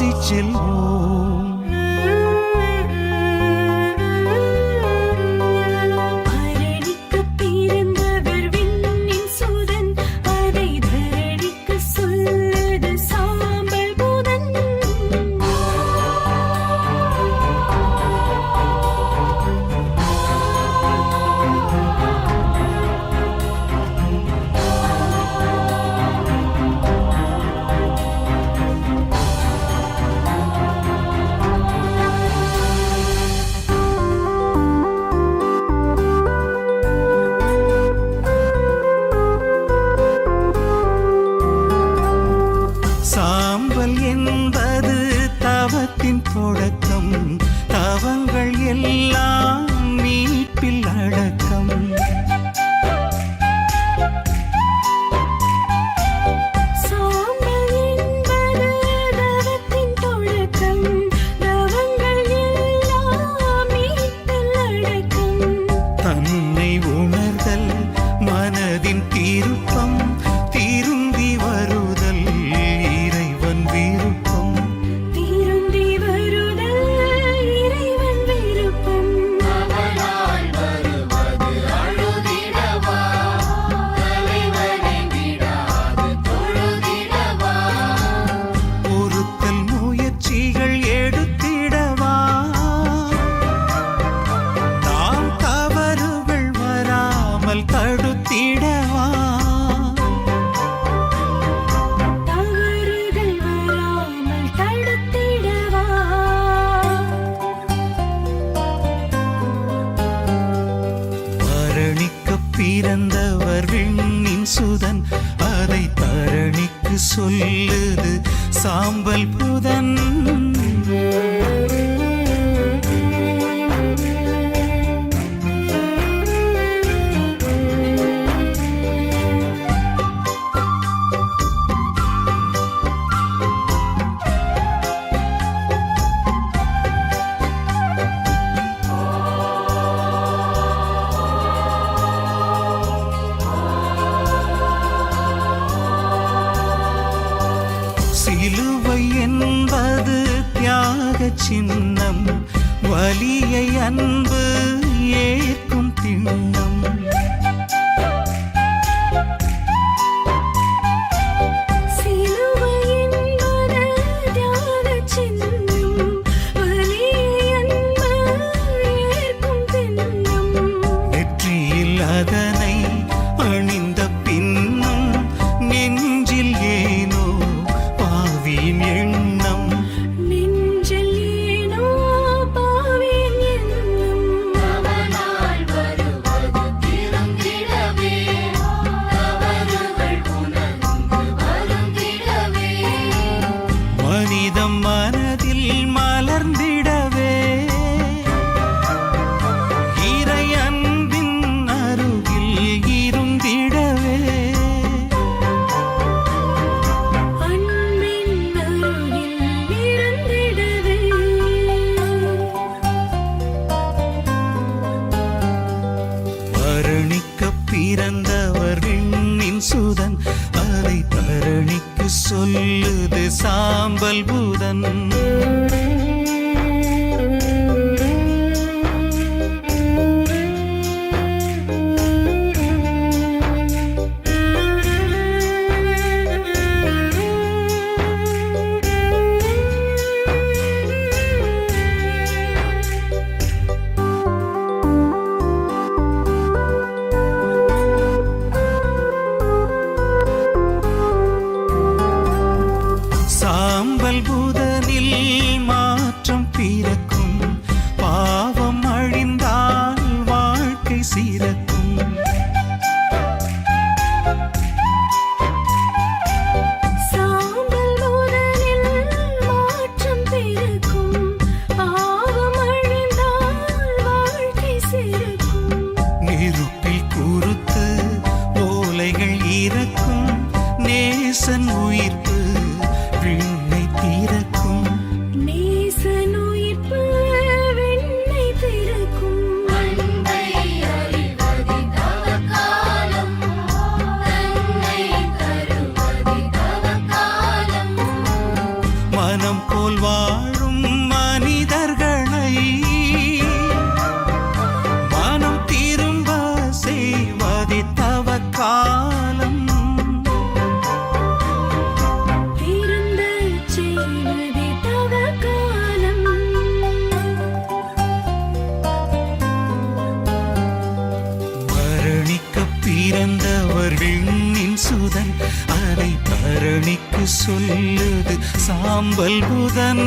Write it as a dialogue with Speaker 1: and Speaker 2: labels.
Speaker 1: ஆசி செல்வோம்
Speaker 2: சொல்லுது சாம்பல் புதன்.
Speaker 1: ചിഹ്നം വലിയ
Speaker 3: நம் மனதில் மலர்ந்திடவே. இறை அன்பின் அருகில் இருந்திடவே.
Speaker 2: அன்பின் அருகில் இருந்திடவே.
Speaker 3: வருணிக்க பிறந்தவர் விண்ணின் சுதன் அதை சொல்லுது சாம்பல் பூதன். மனம் போல் வாழும் மனிதர்களை மனம் திரும்ப செய்வதி தவ காலம். பிறந்தவர் விண்ணின் சுதன் அதை சொல்லுது சாம்பல் புதன்.